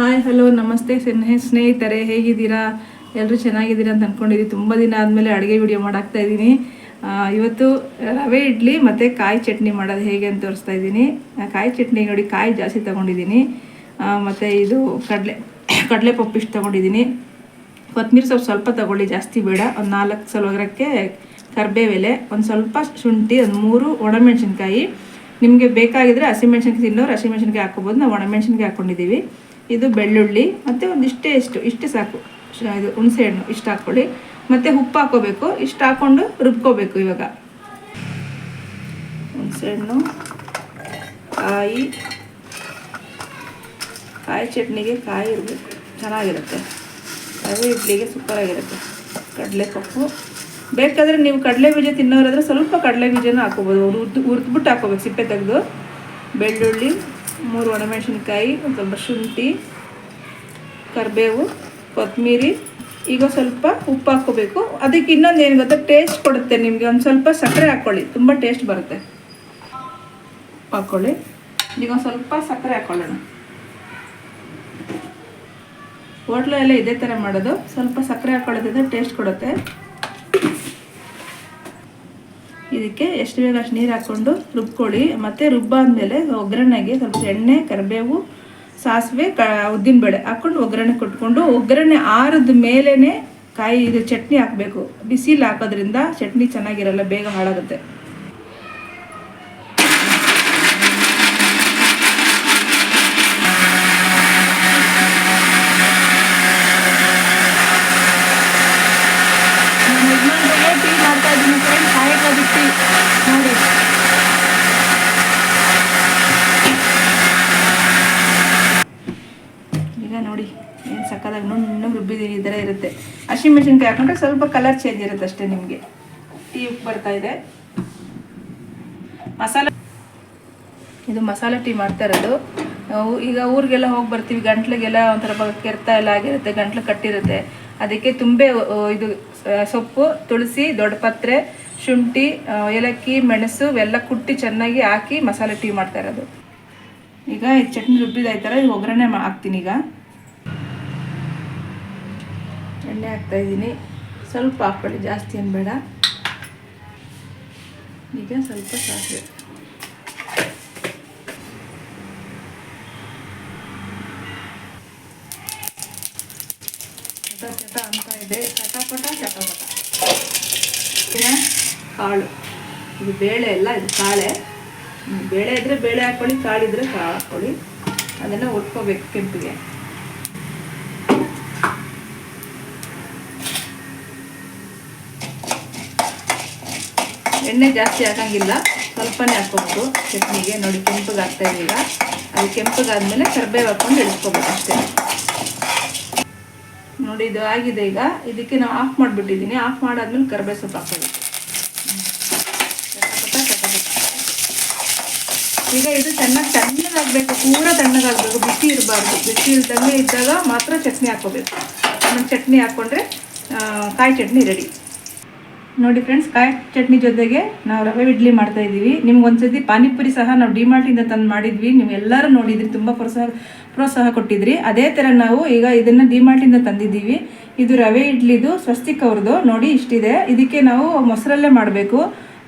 Hi hello ನಮಸ್ತೆ ಸ್ನೇಹ, ಸ್ನೇಹಿತರೆ, ಹೇಗಿದ್ದೀರಾ? ಎಲ್ಲರೂ ಚೆನ್ನಾಗಿದ್ದೀರಾ ಅಂತ ಅಂದ್ಕೊಂಡಿದ್ದೀನಿ ತುಂಬ ದಿನ ಆದಮೇಲೆ ಅಡುಗೆ ವಿಡಿಯೋ ಮಾಡಾಕ್ತಾ ಇದ್ದೀನಿ. ಇವತ್ತು ರವೆ ಇಡ್ಲಿ ಮತ್ತು ಕಾಯಿ ಚಟ್ನಿ ಮಾಡೋದು ಹೇಗೆ ಅಂತ ತೋರಿಸ್ತಾ ಇದ್ದೀನಿ. ಕಾಯಿ ಚಟ್ನಿ ನೋಡಿ, ಕಾಯಿ ಜಾಸ್ತಿ ತೊಗೊಂಡಿದ್ದೀನಿ. ಮತ್ತು ಇದು ಕಡಲೆ ಕಡಲೆ ಪಪ್ಪು ಇಷ್ಟು ತೊಗೊಂಡಿದ್ದೀನಿ. ಕೊತ್ತಂಬರಿ ಸೊಪ್ಪು ಸ್ವಲ್ಪ ತಗೊಳ್ಳಿ, ಜಾಸ್ತಿ ಬೇಡ. ಒಂದು ನಾಲ್ಕು ಸಲೋಗ್ರಕ್ಕೆ ಕರ್ಬೇವೆಲೆ, ಒಂದು ಸ್ವಲ್ಪ ಶುಂಠಿ, ಒಂದು ಮೂರು ಒಣಮೆಣಸಿನ್ಕಾಯಿ. ನಿಮಗೆ ಬೇಕಾಗಿದ್ದರೆ ಹಸಿಮೆಣ್ಸಿನ್ಕಾಯಿ ತಿನ್ನೋರು, ಹಸಿಮೆಣ್ಸಿನ್ಕಾಯಿ ಹಾಕ್ಕೋಬೋದು. ನಾವು ಒಣಮೆಣ್ಸಿನ್ಕಾಯಿ ಹಾಕ್ಕೊಂಡಿದ್ದೀವಿ ಇದು ಬೆಳ್ಳುಳ್ಳಿ, ಮತ್ತು ಒಂದಿಷ್ಟೇ ಇಷ್ಟು ಇಷ್ಟು ಸಾಕು. ಇದು ಹುಣಸೆ ಹಣ್ಣು, ಇಷ್ಟು ಹಾಕ್ಕೊಳ್ಳಿ. ಮತ್ತು ಉಪ್ಪು ಹಾಕೋಬೇಕು ಇಷ್ಟು ಹಾಕ್ಕೊಂಡು ರುಬ್ಕೋಬೇಕು ಇವಾಗ. ಹುಣಸೆ ಹಣ್ಣು, ಕಾಯಿ ಕಾಯಿ ಚಟ್ನಿಗೆ ಕಾಯಿ ಇರಬೇಕು. ಚೆನ್ನಾಗಿರುತ್ತೆ. ರವೆ ಇಡ್ಲಿಗೆ ಸೂಪರಾಗಿರುತ್ತೆ. ಕಡಲೆಪಪ್ಪು. ಬೇಕಾದರೆ ನೀವು ಕಡಲೆ ಬೀಜ ತಿನ್ನೋರಾದರೆ ಸ್ವಲ್ಪ ಕಡಲೆ ಬೀಜನ ಹಾಕೋಬೋದು ಉರ್ದು ಹುರಿದ್ಬಿಟ್ಟು ಹಾಕೋಬೇಕು ಸಿಪ್ಪೆ ತೆಗೆದು. ಬೆಳ್ಳುಳ್ಳಿ ಮೂರು ಒಣಮೆಣಸಿನ್ಕಾಯಿ ಒಂದು ಸ್ವಲ್ಪ ಶುಂಠಿ, ಕರಿಬೇವು ಕೊತ್ತಂಬರಿ ಈಗ ಸ್ವಲ್ಪ ಉಪ್ಪು ಹಾಕ್ಕೋಬೇಕು. ಅದಕ್ಕೆ ಇನ್ನೊಂದು ಏನು ಗೊತ್ತಾ? ಟೇಸ್ಟ್ ಕೊಡುತ್ತೆ ನಿಮಗೆ. ಒಂದು ಸ್ವಲ್ಪ ಸಕ್ಕರೆ ಹಾಕ್ಕೊಳ್ಳಿ. ತುಂಬ ಟೇಸ್ಟ್ ಬರುತ್ತೆ. ಹಾಕ್ಕೊಳ್ಳಿ. ಈಗ ಸ್ವಲ್ಪ ಸಕ್ಕರೆ ಹಾಕ್ಕೊಳ್ಳೋಣ. ಹೋಟ್ಲಲ್ಲೇ ಇದೇ ಥರ ಮಾಡೋದು. ಸ್ವಲ್ಪ ಸಕ್ಕರೆ ಹಾಕ್ಕೊಳ್ಳೋದಿದ್ರೆ ಟೇಸ್ಟ್ ಕೊಡುತ್ತೆ. ಇದಕ್ಕೆ ಎಷ್ಟು ಬೇಗ ಅಷ್ಟು ನೀರು ಹಾಕ್ಕೊಂಡು ರುಬ್ಕೊಳ್ಳಿ. ಮತ್ತು ರುಬ್ಬಾದ್ಮೇಲೆ ಒಗ್ಗರಣೆಗೆ ಸ್ವಲ್ಪ ಎಣ್ಣೆ, ಕರಿಬೇವು, ಸಾಸಿವೆ, ಕ, ಉದ್ದಿನಬೇಳೆ ಹಾಕ್ಕೊಂಡು ಒಗ್ಗರಣೆ ಕೊಟ್ಕೊಂಡು ಒಗ್ಗರಣೆ ಆರದ ಮೇಲೇ ಕಾಯಿ ಇದು ಚಟ್ನಿ ಹಾಕಬೇಕು. ಬಿಸಿಲು ಹಾಕೋದ್ರಿಂದ ಚಟ್ನಿ ಚೆನ್ನಾಗಿರಲ್ಲ, ಬೇಗ ಹಾಳಾಗುತ್ತೆ ನಮ್ಮ ಯಜಮಾನ್ರಿಗೆ ಟೀ ಮಾಡ್ತಾ ಇದ್ದೀನಿ ಫ್ರೆಂಡ್ಸ್ ಹಾಗಾಗಿ ಟೀ ನೋಡಿ ಈಗ ನೋಡಿ ಏನು ಸಕ್ಕದಾಗ ನುಣ್ಣಗೆ ರುಬ್ಬಿದ್ದೀನಿ ಈ ಥರ ಇರುತ್ತೆ ಹಸಿಮೆಣಸಿನ್ಕಾಯಿ ಹಾಕೊಂಡ್ರೆ ಸ್ವಲ್ಪ ಕಲರ್ ಚೇಂಜ್ ಇರುತ್ತೆ ಅಷ್ಟೇ ನಿಮಗೆ. ಟೀ ಉಪ್ಪು ಬರ್ತಾ ಇದೆ. ಮಸಾಲ ಇದು ಮಸಾಲೆ ಟೀ ಮಾಡ್ತಾ ಇರೋದು. ಈಗ ಊರಿಗೆಲ್ಲ ಹೋಗಿ ಬರ್ತೀವಿ, ಗಂಟ್ಲಿಗೆಲ್ಲ ಒಂಥರ ಕೆರ್ತ ಎಲ್ಲ ಆಗಿರುತ್ತೆ, ಗಂಟ್ಲು ಕಟ್ಟಿರುತ್ತೆ. ಅದಕ್ಕೆ ತುಂಬೆ ಇದು ಸೊಪ್ಪು, ತುಳಸಿ, ದೊಡ್ಡಪತ್ರೆ, ಶುಂಠಿ ಏಲಕ್ಕಿ, ಮೆಣಸು, ಇವೆಲ್ಲ ಕುಟ್ಟಿ ಚೆನ್ನಾಗಿ ಹಾಕಿ ಮಸಾಲೆ ಟೀ ಮಾಡ್ತಾ ಇರೋದು. ಈಗ ಚಟ್ನಿ ರುಬ್ಬಿದಾಯ್ತಾರ ಈಗ ಒಗ್ಗರಣೆ ಹಾಕ್ತೀನಿ ಈಗ. ಎಣ್ಣೆ ಹಾಕ್ತಾ ಇದ್ದೀನಿ. ಸ್ವಲ್ಪ ಹಾಕ್ಕೊಳ್ಳಿ ಜಾಸ್ತಿ ಏನು ಬೇಡ ಈಗ ಸ್ವಲ್ಪ ಸಾಸಿವೆ. ಚಟ ಅಂತ ಇದೆ. ಚಟಪಟ ಚಟಪಟ ಕಾಳು. ಇದು ಬೇಳೆ ಅಲ್ಲ, ಇದು ಕಾಳೆ. ಬೇಳೆ ಇದ್ರೆ ಬೇಳೆ ಹಾಕ್ಕೊಳ್ಳಿ ಕಾಳಿದ್ರೆ ಕಾಳು ಹಾಕ್ಕೊಳ್ಳಿ ಅದನ್ನು ಉಟ್ಕೋಬೇಕು ಕೆಂಪಿಗೆ. ಎಣ್ಣೆ ಜಾಸ್ತಿ ಹಾಕಂಗಿಲ್ಲ, ಸ್ವಲ್ಪನೇ ಹಾಕ್ಕೋಬೇಕು. ಚಟ್ನಿಗೆ ನೋಡಿ ಕೆಂಪಗೆ ಹಾಕ್ತಾ ಇದೀವಿ ಈಗ ಅದು ಕೆಂಪಗಾದ್ಮೇಲೆ ಕರಿಬೇವು ಹಾಕ್ಕೊಂಡು ಇಳಿಸ್ಕೋಬೇಕು ಅಷ್ಟೇ. ನೋಡಿ ಇದು ಆಗಿದೆ ಈಗ. ಇದಕ್ಕೆ ನಾವು ಆಫ್ ಮಾಡಿಬಿಟ್ಟಿದ್ದೀನಿ. ಆಫ್ ಮಾಡಾದ್ಮೇಲೆ ಕರ್ಬೇ ಸೊಪ್ಪು ಹಾಕೋಬೇಕು. ಈಗ ಇದು ಚೆನ್ನಾಗಿ ತಣ್ಣಗಾಗಬೇಕು. ಪೂರ ತಣ್ಣಗಾಗಬೇಕು. ಬಿಸಿ ಇರಬಾರ್ದು. ಬಿಸಿ ಇಲ್ದಂಗೆ ಇದ್ದಾಗ ಮಾತ್ರ ಚಟ್ನಿ ಹಾಕೋಬೇಕು ಆಮೇಲೆ ಚಟ್ನಿ ಹಾಕ್ಕೊಂಡ್ರೆ ಕಾಯಿ ಚಟ್ನಿ ರೆಡಿ. ನೋಡಿ ಫ್ರೆಂಡ್ಸ್ ಕಾಯಿ ಚಟ್ನಿ ಜೊತೆಗೆ ನಾವು ರವೆ ಇಡ್ಲಿ ಮಾಡ್ತಾ ಇದ್ದೀವಿ. ನಿಮ್ಗೆ ಒಂದ್ಸತಿ ಪಾನಿಪುರಿ ಸಹ ನಾವು ಡಿಮಾರ್ಟಿಂದ ತಂದು ಮಾಡಿದ್ವಿ. ನೀವು ಎಲ್ಲರೂ ನೋಡಿದ್ರಿ, ತುಂಬ ಪ್ರೋತ್ಸಾಹ ಪ್ರೋತ್ಸಾಹ ಕೊಟ್ಟಿದ್ರಿ. ಅದೇ ಥರ ನಾವು ಈಗ ಇದನ್ನು ಡಿಮಾರ್ಟಿಂದ ತಂದಿದ್ದೀವಿ. ಇದು ರವೆ ಇಡ್ಲಿದು ಸ್ವಸ್ತಿಕ್ ಅವ್ರದ್ದು. ನೋಡಿ ಇಷ್ಟಿದೆ. ಇದಕ್ಕೆ ನಾವು ಮೊಸರಲ್ಲೇ ಮಾಡಬೇಕು.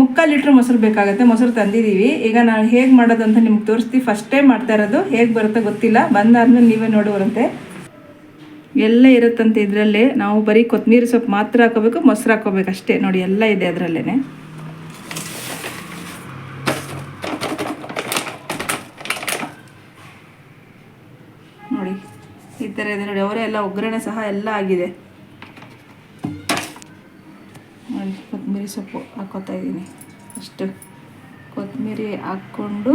ಮುಕ್ಕಾಲು ಲೀಟ್ರ್ ಮೊಸರು ಬೇಕಾಗುತ್ತೆ. ಮೊಸರು ತಂದಿದ್ದೀವಿ. ಈಗ ನಾವು ಹೇಗೆ ಮಾಡೋದು ಅಂತ ನಿಮ್ಗೆ ತೋರಿಸ್ತೀವಿ ಫಸ್ಟ್ ಟೈಮ್ ಮಾಡ್ತಾ ಇರೋದು. ಹೇಗೆ ಬರುತ್ತೆ ಗೊತ್ತಿಲ್ಲ. ಬಂದಾದ್ಮೇಲೆ ನೀವೇ ನೋಡುವಂತೆ ಎಲ್ಲ ಇರುತ್ತಂತೆ ಇದರಲ್ಲೇ. ನಾವು ಬರೀ ಕೊತ್ತಂಬರಿ ಸೊಪ್ಪು ಮಾತ್ರ ಹಾಕೋಬೇಕು, ಮೊಸರು ಹಾಕೋಬೇಕು ಅಷ್ಟೇ. ನೋಡಿ, ಎಲ್ಲ ಇದೆ ಅದರಲ್ಲೇ ನೋಡಿ, ಈ ಥರ ಇದೆ. ನೋಡಿ, ಅವರೇ ಎಲ್ಲ ಒಗ್ಗರಣೆ ಸಹ ಎಲ್ಲ ಆಗಿದೆ. ನೋಡಿ ಕೊತ್ತಂಬರಿ ಸೊಪ್ಪು ಹಾಕೋತಾ ಇದ್ದೀನಿ. ಅಷ್ಟು. ಕೊತ್ತಂಬರಿ ಹಾಕ್ಕೊಂಡು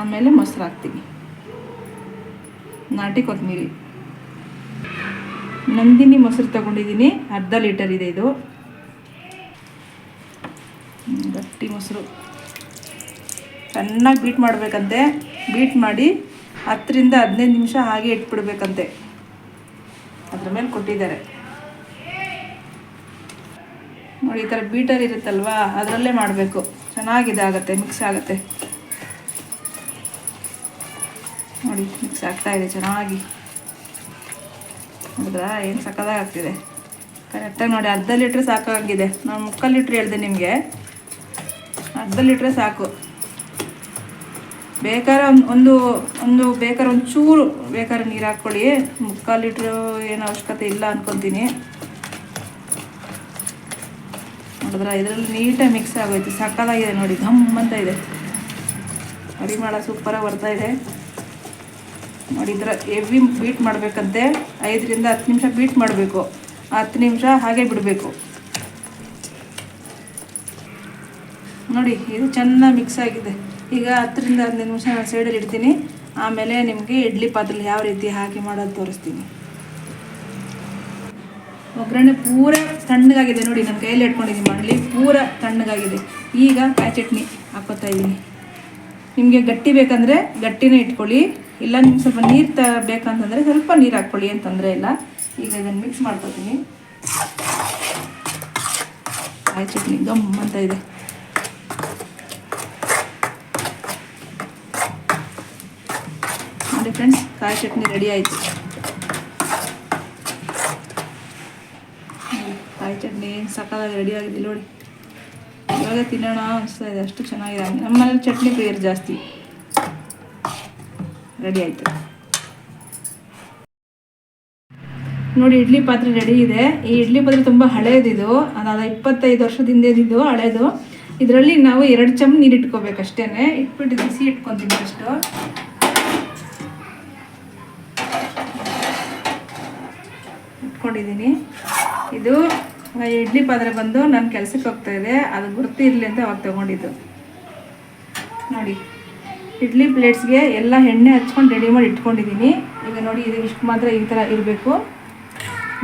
ಆಮೇಲೆ ಮೊಸರು ಹಾಕ್ತೀನಿ. ನಾಟಿ ಕೊತ್ತಂಬರಿ ನಂದಿನಿ ಮೊಸರು ತಗೊಂಡಿದ್ದೀನಿ. ಅರ್ಧ ಲೀಟರ್ ಇದೆ ಇದು. ಗಟ್ಟಿ ಮೊಸರು. ಚೆನ್ನಾಗಿ ಬೀಟ್ ಮಾಡಬೇಕಂತೆ. ಬೀಟ್ ಮಾಡಿ ಹತ್ತರಿಂದ ಹದಿನೈದು ನಿಮಿಷ ಹಾಗೆ ಇಟ್ಬಿಡ್ಬೇಕಂತೆ. ಅದ್ರ ಮೇಲೆ ಕೊಟ್ಟಿದ್ದಾರೆ. ನೋಡಿ, ಈ ಥರ ಬೀಟರ್ ಇರುತ್ತಲ್ವಾ? ಅದರಲ್ಲೇ ಮಾಡಬೇಕು. ಚೆನ್ನಾಗಿದಾಗತ್ತೆ ಮಿಕ್ಸ್ ಆಗುತ್ತೆ. ನೋಡಿ ಮಿಕ್ಸ್ ಆಗ್ತಾ ಇದೆ ಚೆನ್ನಾಗಿ. ಹೌದಾ? ಏನು ಸಕ್ಕದಾಗ್ತಿದೆ ಕರೆಕ್ಟಾಗಿ ನೋಡಿ, ಅರ್ಧ ಲೀಟ್ರ್ ಸಾಕಾಗಿದೆ ನಾನು ಮುಕ್ಕಾಲು ಲೀಟ್ರ್ ಹೇಳಿದೆ ನಿಮಗೆ. ಅರ್ಧ ಲೀಟ್ರ್ ಸಾಕು. ಬೇಕಾದ್ರೆ ಒಂದು ಒಂದು ಒಂದು ಬೇಕಾದ್ರೆ ಒಂದು ಚೂರು ಬೇಕಾದ್ರೆ ನೀರು ಹಾಕ್ಕೊಳ್ಳಿ. ಮುಕ್ಕಾಲು ಲೀಟ್ರ್ ಏನು ಅವಶ್ಯಕತೆ ಇಲ್ಲ ಅನ್ಕೊತೀನಿ. ನೋಡಿದ್ರೆ? ಇದರಲ್ಲಿ ನೀಟಾಗಿ ಮಿಕ್ಸ್ ಆಗೋಯ್ತು. ಸಕ್ಕದಾಗಿದೆ ನೋಡಿ, ಘಮ್ ಅಂತ ಇದೆ. ಮಾಡೋ ಸೂಪರಾಗಿ ಬರ್ತಾಯಿದೆ ನೋಡಿ ಈ ಥರ ಬೀಟ್ ಮಾಡಬೇಕಂತೆ. ಐದರಿಂದ ಹತ್ತು ನಿಮಿಷ ಬೀಟ್ ಮಾಡಬೇಕು. ಹತ್ತು ನಿಮಿಷ ಹಾಗೆ ಬಿಡಬೇಕು. ನೋಡಿ, ಇದು ಚೆನ್ನಾಗಿ ಮಿಕ್ಸ್ ಆಗಿದೆ. ಈಗ ಹತ್ತರಿಂದ ಹದಿನೈದು ನಿಮಿಷ ನಾನು ಸೈಡಲ್ಲಿ ಇಡ್ತೀನಿ. ಆಮೇಲೆ ನಿಮಗೆ ಇಡ್ಲಿ ಪಾತ್ರೆಲಿ ಯಾವ ರೀತಿ ಹಾಕಿ ಮಾಡೋದು ತೋರಿಸ್ತೀನಿ. ಒಗ್ಗರಣೆ ಪೂರ ತಣ್ಣಗಾಗಿದೆ ನೋಡಿ ನನ್ನ ಕೈಯಲ್ಲಿ ಇಟ್ಕೊಂಡಿದ್ದೀನಿ ಮಾಡಲಿ. ಪೂರ ತಣ್ಣಗಾಗಿದೆ. ಈಗ ಕಾಯಿ ಚಟ್ನಿ ಹಾಕೋತಾ ಇದ್ದೀನಿ. ನಿಮಗೆ ಗಟ್ಟಿ ಬೇಕಂದರೆ ಗಟ್ಟಿನೇ ಇಟ್ಕೊಳ್ಳಿ. ಇಲ್ಲ ನಿಮ್ಗೆ ಸ್ವಲ್ಪ ನೀರು ತ ಬೇಕಂತಂದರೆ ಸ್ವಲ್ಪ ನೀರು ಹಾಕ್ಕೊಳ್ಳಿ ಏನು ತೊಂದರೆ ಇಲ್ಲ. ಈಗ ಇದನ್ನು ಮಿಕ್ಸ್ ಮಾಡ್ಕೊತೀನಿ. ಕಾಯಿ ಚಟ್ನಿ ಗಮ್ ಅಂತ ಇದೆ. ನೋಡಿ ಫ್ರೆಂಡ್ಸ್ ಕಾಯಿ ಚಟ್ನಿ ರೆಡಿ ಆಯಿತು. ಕಾಯಿ ಚಟ್ನಿ ಸಕಾಲಾಗಿ ರೆಡಿ ಆಗಿದೆ ನೋಡಿ. ಇವಾಗ ತಿನ್ನೋಣ ಅನಿಸ್ತಾ ಇದೆ, ಅಷ್ಟು ಚೆನ್ನಾಗಿದೆ. ನಮ್ಮ ಮನೇಲಿ ಚಟ್ನಿ ಪ್ರಿಯರ್ ಜಾಸ್ತಿ. ರೆಡಿ ಆಯಿತು. ನೋಡಿ, ಇಡ್ಲಿ ಪಾತ್ರೆ ರೆಡಿ ಇದೆ. ಈ ಇಡ್ಲಿ ಪಾತ್ರೆ ತುಂಬ ಹಳೇದಿದು, ಅದಾದ ಇಪ್ಪತ್ತೈದು ವರ್ಷದಿಂದ ಇದ್ದಿದ್ದು ಹಳೇದು. ಇದರಲ್ಲಿ ನಾವು ಎರಡು ಚಮ್ ನೀರು ಇಟ್ಕೋಬೇಕು ಇಟ್ಬಿಟ್ಟು ಬಿಸಿ ಇಟ್ಕೊತೀನಿ ಅಷ್ಟು ಇಟ್ಕೊಂಡಿದ್ದೀನಿ. ಇದು ಇಡ್ಲಿ ಪಾತ್ರೆ ಬಂದು ನಾನು ಕೆಲಸಕ್ಕೆ ಹೋಗ್ತಾ ಇದೆ ಅದು ಗುರ್ತಿರಲಿ ಅಂತ ಅವಾಗ ತಗೊಂಡಿದ್ದು. ನೋಡಿ, ಇಡ್ಲಿ ಪ್ಲೇಟ್ಸ್ಗೆ ಎಲ್ಲ ಎಣ್ಣೆ ಹಚ್ಕೊಂಡು ರೆಡಿ ಮಾಡಿ ಇಟ್ಕೊಂಡಿದ್ದೀನಿ. ಈಗ ನೋಡಿ, ಇದು ಇಷ್ಟು ಮಾತ್ರ ಈ ಥರ ಇರಬೇಕು.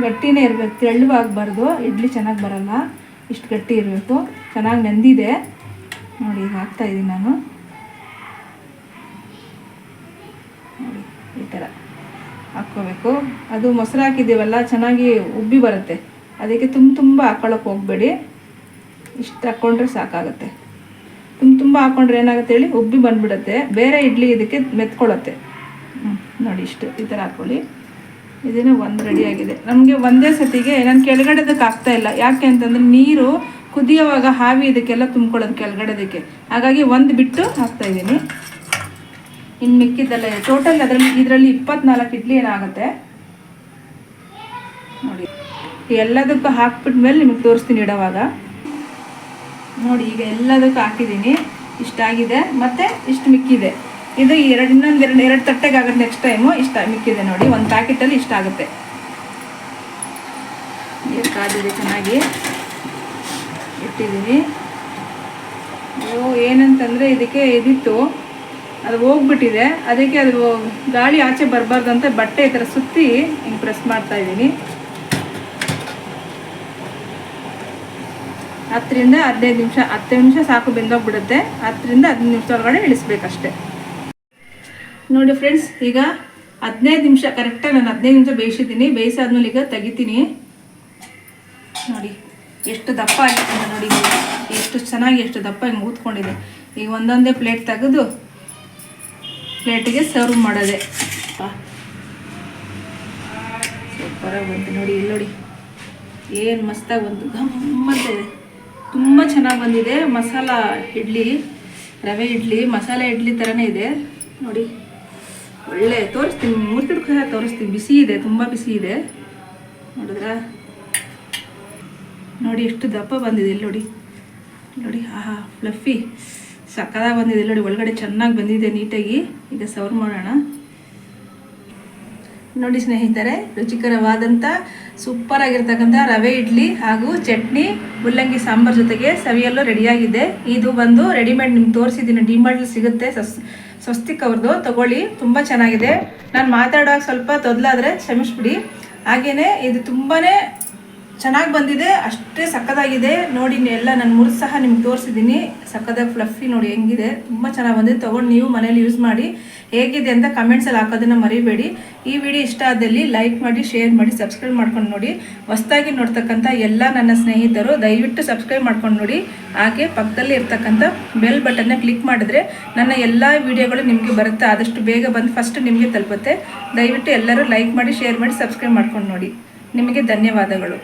ಗಟ್ಟಿನೇ ಇರಬೇಕು, ತೆಳ್ಳವಾಗಬಾರ್ದು. ಇಡ್ಲಿ ಚೆನ್ನಾಗಿ ಬರಲ್ಲ. ಇಷ್ಟು ಗಟ್ಟಿ ಇರಬೇಕು. ಚೆನ್ನಾಗಿ ನೆಂದಿದೆ. ನೋಡಿ, ಈಗ ಹಾಕ್ತಾ ಇದ್ದೀನಿ ನಾನು. ನೋಡಿ, ಈ ಥರ ಹಾಕ್ಕೋಬೇಕು. ಅದು ಮೊಸರು ಹಾಕಿದ್ದೀವಲ್ಲ ಚೆನ್ನಾಗಿ ಉಬ್ಬಿ ಬರುತ್ತೆ. ಅದಕ್ಕೆ ತುಂಬ ತುಂಬ ಹಾಕೊಳ್ಳೋಕೆ ಹೋಗಬೇಡಿ. ಇಷ್ಟು ಹಾಕ್ಕೊಂಡ್ರೆ ಸಾಕಾಗುತ್ತೆ. ತುಂಬ ತುಂಬ ಹಾಕ್ಕೊಂಡ್ರೆ ಏನಾಗುತ್ತೆ ಹೇಳಿ ಉಬ್ಬಿ ಬಂದ್ಬಿಡುತ್ತೆ. ಬೇರೆ ಇಡ್ಲಿ ಇದಕ್ಕೆ ಮೆತ್ಕೊಳ್ಳುತ್ತೆ. ಹ್ಞೂ ನೋಡಿ ಇಷ್ಟು ಈ ಥರ ಹಾಕ್ಕೊಳ್ಳಿ ಇದನ್ನು ಒಂದು ರೆಡಿ ಆಗಿದೆ. ನಮಗೆ ಒಂದೇ ಸತಿಗೆ ನಾನು ಕೆಳಗಡೆದಕ್ಕೆ ಆಗ್ತಾ ಇಲ್ಲ. ಯಾಕೆ ಅಂತಂದರೆ ನೀರು ಕುದಿಯೋವಾಗ ಹಾವಿ ಇದಕ್ಕೆಲ್ಲ ತುಂಬ್ಕೊಳ್ಳೋದು ಕೆಳಗಡೆದಕ್ಕೆ. ಹಾಗಾಗಿ ಒಂದು ಬಿಟ್ಟು ಹಾಕ್ತಾ ಇದ್ದೀನಿ. ಇನ್ನು ಮಿಕ್ಕಿದ್ದೆಲ್ಲ ಟೋಟಲ್ ಅದರಲ್ಲಿ ಇದರಲ್ಲಿ ಇಪ್ಪತ್ನಾಲ್ಕು ಇಡ್ಲಿ ಏನಾಗುತ್ತೆ? ನೋಡಿ. ಎಲ್ಲದಕ್ಕೂ ಹಾಕ್ಬಿಟ್ಮೇಲೆ ನಿಮಗೆ ತೋರಿಸ್ತೀನಿ ಇಡೋವಾಗ. ನೋಡಿ, ಈಗ ಎಲ್ಲದಕ್ಕೂ ಹಾಕಿದ್ದೀನಿ. ಇಷ್ಟಾಗಿದೆ ಮತ್ತು ಇಷ್ಟು ಮಿಕ್ಕಿದೆ. ಇದು ಎರಡು, ಇನ್ನೊಂದು ಎರಡು ಎರಡು ತಟ್ಟೆಗೆ ನೆಕ್ಸ್ಟ್ ಟೈಮು ಇಷ್ಟ ಮಿಕ್ಕಿದೆ ನೋಡಿ. ಒಂದು ಪ್ಯಾಕೆಟಲ್ಲಿ ಇಷ್ಟ ಆಗುತ್ತೆ. ಕಾದಿದೆ ಚೆನ್ನಾಗಿ. ಇಟ್ಟಿದ್ದೀನಿ. ಓ, ಏನಂತಂದರೆ ಇದಕ್ಕೆ ಇದಿತ್ತು. ಅದು ಹೋಗ್ಬಿಟ್ಟಿದೆ. ಅದಕ್ಕೆ ಅದು ಗಾಳಿ ಆಚೆ ಬರಬಾರ್ದು ಅಂತ ಬಟ್ಟೆ ಈ ಥರ ಸುತ್ತಿ ಹಿಂಗೆ ಪ್ರೆಸ್ ಮಾಡ್ತಾ ಹತ್ತರಿಂದ ಹದಿನೈದು ನಿಮಿಷ, ಹತ್ತು ನಿಮಿಷ ಸಾಕು ಬೆಂದೋಗ್ಬಿಡುತ್ತೆ. ಹತ್ತರಿಂದ ಹದಿನೈದು ನಿಮಿಷ ಒಳಗಡೆ ಇಳಿಸ್ಬೇಕಷ್ಟೆ. ನೋಡಿ ಫ್ರೆಂಡ್ಸ್ ಈಗ ಹದಿನೈದು ನಿಮಿಷ ಕರೆಕ್ಟಾಗಿ ನಾನು ಹದಿನೈದು ನಿಮಿಷ ಬೇಯಿಸಿದ್ದೀನಿ. ಬೇಯಿಸಾದ್ಮೇಲೆ ಈಗ ತೆಗಿತೀನಿ. ನೋಡಿ, ಎಷ್ಟು ದಪ್ಪ ಆಗಿದೆ ನೋಡಿ, ಎಷ್ಟು ಚೆನ್ನಾಗಿ ಎಷ್ಟು ದಪ್ಪ ಹಿಂಗೆ ಊದ್ಕೊಂಡಿದೆ. ಈಗ ಒಂದೊಂದೇ ಪ್ಲೇಟ್ ತೆಗೆದು ಪ್ಲೇಟಿಗೆ ಸರ್ವ್ ಮಾಡೋದೆ. ಸೂಪರಾಗಿ ಬಂತು. ನೋಡಿ, ಇಲ್ಲಿ ನೋಡಿ, ಏನು ಮಸ್ತಾಗಿ ಬಂತು. ಗಮ್ಮಂತ ಇದೆ ತುಂಬ ಚೆನ್ನಾಗಿ ಬಂದಿದೆ. ಮಸಾಲ ಇಡ್ಲಿ, ರವೆ ಇಡ್ಲಿ, ಮಸಾಲೆ ಇಡ್ಲಿ ಥರನೇ ಇದೆ. ನೋಡಿ, ಒಳ್ಳೆ ತೋರಿಸ್ತೀನಿ ಮೂರ್ತಿಡ್ಕ ತೋರಿಸ್ತೀನಿ. ಬಿಸಿ ಇದೆ, ತುಂಬ ಬಿಸಿ ಇದೆ. ನೋಡಿದ್ರಾ? ನೋಡಿ, ಎಷ್ಟು ದಪ್ಪ ಬಂದಿದೆ ಇಲ್ಲಿ ನೋಡಿ. ನೋಡಿ, ಆಹಾ, ಫ್ಲಫಿ. ಸಕ್ಕದಾಗಿ ಬಂದಿದೆ ನೋಡಿ, ಒಳಗಡೆ ಚೆನ್ನಾಗಿ ಬಂದಿದೆ ನೀಟಾಗಿ. ಈಗ ಸರ್ವ್ ಮಾಡೋಣ. ನೋಡಿ ಸ್ನೇಹಿತರೆ ರುಚಿಕರವಾದಂಥ ಸೂಪರ್ ಆಗಿರ್ತಕ್ಕಂಥ ರವೆ ಇಡ್ಲಿ ಹಾಗೂ ಚಟ್ನಿ, ಮುಲ್ಲಂಗಿ ಸಾಂಬಾರ್ ಜೊತೆಗೆ ಸವಿಯಲು ರೆಡಿಯಾಗಿದೆ ಇದು ಬಂದು ರೆಡಿಮೇಡ್ ನಿಮ್ಗೆ ತೋರಿಸಿದ್ದೀನಿ. ಡಿಮಾರ್ಟಲ್ಲಿ ಸಿಗುತ್ತೆ. ಸಸ್, ಸ್ವಸ್ತಿಕ್ ಅವ್ರದ್ದು ತಗೊಳ್ಳಿ. ತುಂಬ ಚೆನ್ನಾಗಿದೆ. ನಾನು ಮಾತಾಡೋಕೆ ಸ್ವಲ್ಪ ತೊದಲಾದರೆ ಕ್ಷಮಿಸ್ಬಿಡಿ. ಹಾಗೆಯೇ ಇದು ತುಂಬಾ ಚೆನ್ನಾಗಿ ಬಂದಿದೆ, ಅಷ್ಟೇ ಸಕ್ಕದಾಗಿದೆ. ನೋಡಿ, ಎಲ್ಲ ನಾನು ಮುರಿದು ಸಹ ನಿಮ್ಗೆ ತೋರಿಸಿದ್ದೀನಿ ಸಕ್ಕದಾಗಿ ಫ್ಲಫಿ ನೋಡಿ, ಹೆಂಗಿದೆ. ತುಂಬ ಚೆನ್ನಾಗಿ ಬಂದಿದೆ. ತೊಗೊಂಡು ನೀವು ಮನೇಲಿ ಯೂಸ್ ಮಾಡಿ. ಹೇಗಿದೆ ಅಂತ ಕಮೆಂಟ್ಸಲ್ಲಿ ಹಾಕೋದನ್ನು ಮರಿಬೇಡಿ. ಈ ವಿಡಿಯೋ ಇಷ್ಟ ಆದಲ್ಲಿ ಲೈಕ್ ಮಾಡಿ ಶೇರ್ ಮಾಡಿ ಸಬ್ಸ್ಕ್ರೈಬ್ ಮಾಡ್ಕೊಂಡು ನೋಡಿ. ಹೊಸ್ದಾಗಿ ನೋಡ್ತಕ್ಕಂಥ ಎಲ್ಲ ನನ್ನ ಸ್ನೇಹಿತರು, ದಯವಿಟ್ಟು ಸಬ್ಸ್ಕ್ರೈಬ್ ಮಾಡ್ಕೊಂಡು ನೋಡಿ. ಹಾಗೆ ಪಕ್ಕದಲ್ಲಿ ಇರ್ತಕ್ಕಂಥ ಬೆಲ್ ಬಟನ್ನ ಕ್ಲಿಕ್ ಮಾಡಿದ್ರೆ ನನ್ನ ಎಲ್ಲ ವಿಡಿಯೋಗಳು ನಿಮಗೆ ಬರುತ್ತೆ? ಆದಷ್ಟು ಬೇಗ ಬಂದು ಫಸ್ಟ್ ನಿಮಗೆ ತಲುಪುತ್ತೆ. ದಯವಿಟ್ಟು ಎಲ್ಲರೂ ಲೈಕ್ ಮಾಡಿ ಶೇರ್ ಮಾಡಿ ಸಬ್ಸ್ಕ್ರೈಬ್ ಮಾಡ್ಕೊಂಡು ನೋಡಿ. ನಿಮಗೆ ಧನ್ಯವಾದಗಳು.